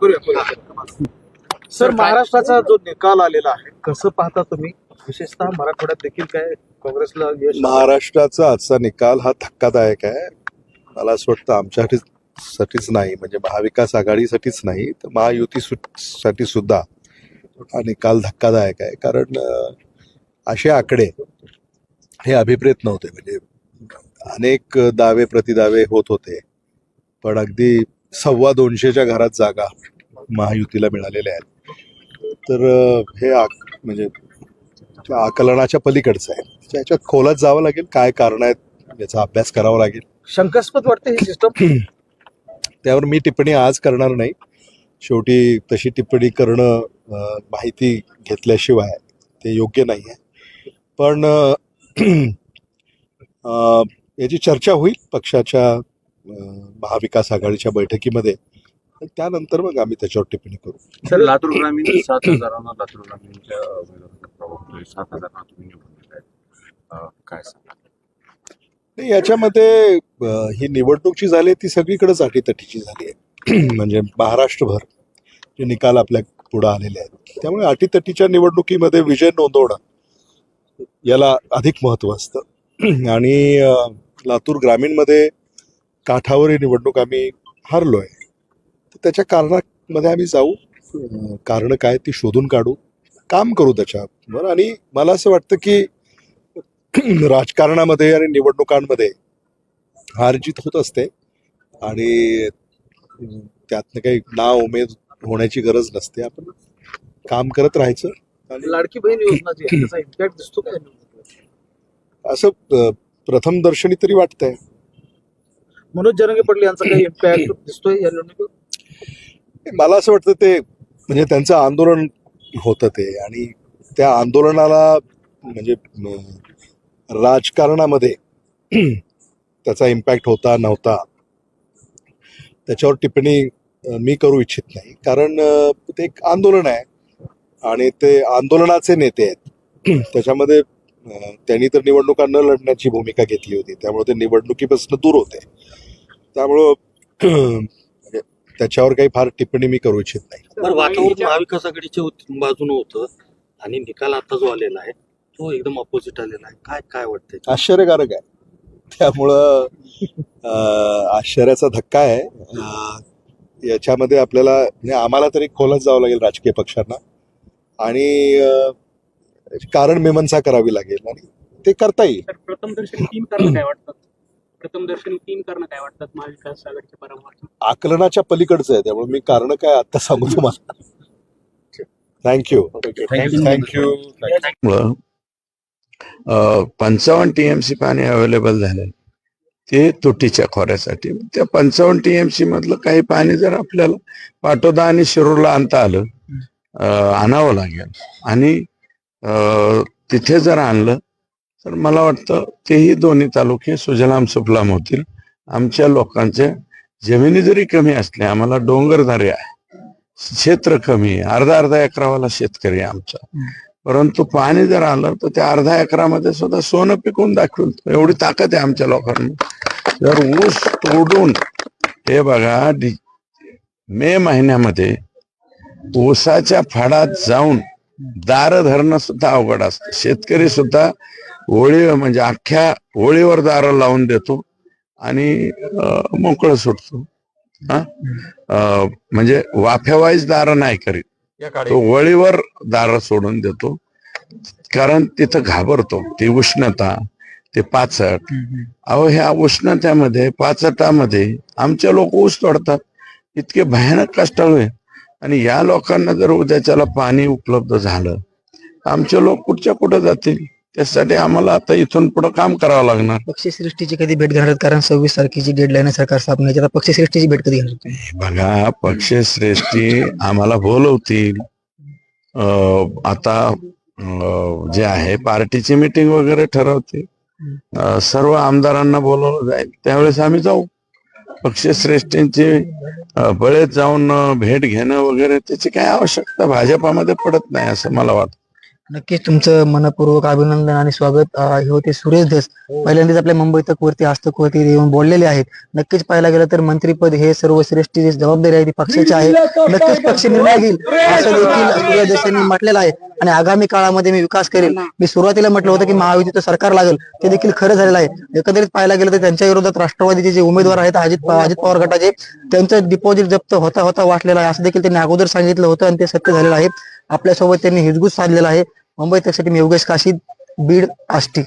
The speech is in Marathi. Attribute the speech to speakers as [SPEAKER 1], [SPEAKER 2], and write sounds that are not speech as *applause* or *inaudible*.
[SPEAKER 1] करूया सर महाराष्ट्राचा जो निकाल आलेला आहे कसं पाहता तुम्ही? विशेषतः मराठवाड्यात देखील काय काँग्रेसला यश?
[SPEAKER 2] महाराष्ट्राचा आजचा निकाल हा धक्कादायक आहे. मला असं वाटतं आमच्यासाठी साठीच नाही म्हणजे महाविकास आघाडीसाठीच नाही तर महायुती सु- साठी सुद्धा हा निकाल धक्कादायक आहे. कारण असे आकडे हे अभिप्रेत नव्हते. म्हणजे अनेक दावे प्रतिदावे होत होते. पण अगदी सव्वा दोनशेच्या घरात जागा महायुतीला मिळालेल्या आहेत. तर हे आक म्हणजे आकलनाच्या पलीकडचं आहे. त्याच्यात खोलात जावं लागेल काय कारण आहेत याचा अभ्यास करावा लागेल.
[SPEAKER 1] शंकास्पद वाटते ही सिस्टम
[SPEAKER 2] त्यावर मी टिप्पणी आज करणार नाही. शेवटी तशी टिप्पणी करणं माहिती घेतल्याशिवाय ते योग्य नाही आहे पण *clears throat* याची चर्चा होईल पक्षाच्या महाविकास आघाडीच्या बैठकीमध्ये. त्यानंतर मग आम्ही त्याच्यावर टिप्पणी करू.
[SPEAKER 3] सर लातूर ग्रामीण सात हजारांना लातूर ग्रामीणच्या सात हजारांना तुम्ही निवडून काय सांगा
[SPEAKER 2] याच्यामध्ये ही निवडणूक जी झाली ती सगळीकडेच अटीतटीची झाली आहे. *clears throat* म्हणजे महाराष्ट्रभर जे निकाल आपल्या पुढे आलेले आहेत. त्यामुळे अटीतटीच्या निवडणुकीमध्ये विजय नोंदवणं याला अधिक महत्त्व असतं. *clears throat* आणि लातूर ग्रामीणमध्ये काठावर ही निवडणूक आम्ही हारलोय. तर त्याच्या कारणामध्ये आम्ही जाऊ. कारणं काय ती शोधून काढू. काम करू त्याच्यावर. आणि मला असं वाटतं की *clears throat* राजकारणामध्ये आणि निवडणुकांमध्ये हार जीत होत असते. आणि त्यातनं काही नाव उमेद होण्याची गरज नसते. आपण काम करत राहायचं. आणि
[SPEAKER 1] लाडकी बहीण योजना *clears throat*
[SPEAKER 2] असं प्रथम दर्शनी तरी वाटतंय.
[SPEAKER 1] मनोज जरंगे पाटील यांचा काही *coughs* इम्पॅक्ट दिसतोय या निवडणुकीत
[SPEAKER 2] मला असं वाटतं ते म्हणजे त्यांचं आंदोलन होतं ते. आणि त्या आंदोलनाला म्हणजे राजकारणामध्ये *clears throat* त्याचा इम्पॅक्ट होता नव्हता. त्याच्यावर टिप्पणी मी करू इच्छित नाही. कारण ते एक आंदोलन आहे. आणि ते आंदोलनाचे नेते आहेत. *clears throat* त्याच्यामध्ये त्यांनी तर निवडणुका न लढण्याची भूमिका घेतली होती. त्यामुळे ते निवडणुकीपासून दूर होते. त्यामुळं *clears throat* त्याच्यावर काही फार टिप्पणी मी करू इच्छित नाही.
[SPEAKER 4] वातावरण महाविकास आघाडीच्या बाजूने होतं आणि निकाल आता जो आलेला आहे तो एकदम ऑपोजिट आलेला आहे. काय काय वाटतंय?
[SPEAKER 2] आश्चर्यकारक आहे. त्यामुळं आश्चर्याचा धक्का आहे. याच्यामध्ये आपल्याला म्हणजे आम्हाला तरी खोलात जावं लागेल राजकीय पक्षांना. आणि कारण मीमांसा करावी लागेल आणि ते करता येईल.
[SPEAKER 5] तर प्रथम दर्शनी तीन कारण काय वाटतात प्रथम दर्शनी तीन कारण काय वाटतात महाविकास आघाडीच्या पराभवाची
[SPEAKER 2] आकलनाच्या पलीकडचं आहे त्यामुळे मी कारण काय आता सांगू तुम्हाला. थँक्यू थँक्यू
[SPEAKER 6] मुळं पंचावन्न टी एम सी पाणी अवेलेबल झालं ते तुटीच्या खोऱ्यासाठी. त्या पंचावन्न टी एम सी मधलं काही पाणी जर आपल्याला पाटोदा आणि शिरूरला आणता आलं अं, आणावं लागेल. आणि अं, तिथे जर आणलं तर मला वाटतं तेही दोन्ही तालुके सुजलाम सुफलाम होतील. आमच्या लोकांच्या जमिनी जरी कमी असल्या आम्हाला डोंगरधारे आहे. क्षेत्र कमी आहे. अर्धा अर्धा एकरावाला शेतकरी आहे आमचा. परंतु पाणी जर आलं तर त्या अर्धा एकरामध्ये सुद्धा सोनं पिकवून दाखवून एवढी ताकद आहे आमच्या लोकांना. जर ऊस तोडून हे बघा मे महिन्यामध्ये ऊसाच्या फाडात जाऊन दार धरणं सुद्धा अवघड असतं. शेतकरी सुद्धा ओळी म्हणजे अख्ख्या ओळीवर दार लावून देतो आणि मोकळं सुटतो. हा? म्हणजे वाफ्यावाईज दार नाही करीत. तो वळीवर दार सोडून देतो. कारण तिथं घाबरतो. ती उष्णता ते पाचट. अहो ह्या उष्णतेमध्ये पाचटामध्ये आमचे लोक ऊस तोडतात. इतके भयानक कष्टाळू आहे आणि या लोकांना जर उद्याच्याला पाणी उपलब्ध झालं आमचे लोक कुठच्या कुठं जातील? त्यासाठी आम्हाला आता इथून पुढे काम करावं लागणार.
[SPEAKER 7] पक्षसृष्टीची कधी भेट घेणार? कारण सव्वीस तारखेची डेडलाईन आहे सरकार स्थापनेची आता पक्षसृष्टीची भेट कधी घेणार तुम्ही?
[SPEAKER 6] बघा पक्षश्रेष्ठी आम्हाला बोलवतील. अं, आता अं, जे आहे पार्टीची मिटिंग वगैरे ठरवते अं, सर्व आमदारांना बोलवलं जाईल. त्यावेळेस आम्ही जाऊ. पक्षश्रेष्ठींची अं, बळेत जाऊन अं, भेट घेणं वगैरे त्याची काही आवश्यकता भाजपामध्ये पडत नाही असं मला वाटतं.
[SPEAKER 7] नक्कीच तुमचं मनपूर्वक अभिनंदन आणि स्वागत हे होते सुरेश धस पहिल्यांदाच आपल्या मुंबई तक वरती हस्तक वरती येऊन बोललेले आहेत. नक्कीच पाहायला गेलं तर मंत्रीपद हे सर्वश्रेष्ठ जी जबाबदारी आहे ती पक्षाची आहे. नक्कीच पक्ष निर्णय घेईल असं देखील धस यांनी म्हटलेलं आहे. आणि आगामी काळामध्ये मी विकास करेल. मी सुरुवातीला म्हटलं होतं की महायुतीचं सरकार लागेल. ते देखील खरं झालेलं आहे. एकंदरीत पाहायला गेलं तर त्यांच्या विरोधात राष्ट्रवादीचे जे उमेदवार आहेत अजित अजित पवार गटाचे त्यांचं डिपॉझिट जप्त होता होता वाटलेलं आहे. असं देखील त्यांनी अगोदर सांगितलं होतं आणि ते सत्य झालेलं आहे. आपल्यासोबत त्यांनी हिजगूज साधलेला आहे. मुंबई त्यासाठी मी योगेश काशी बीड आष्टी.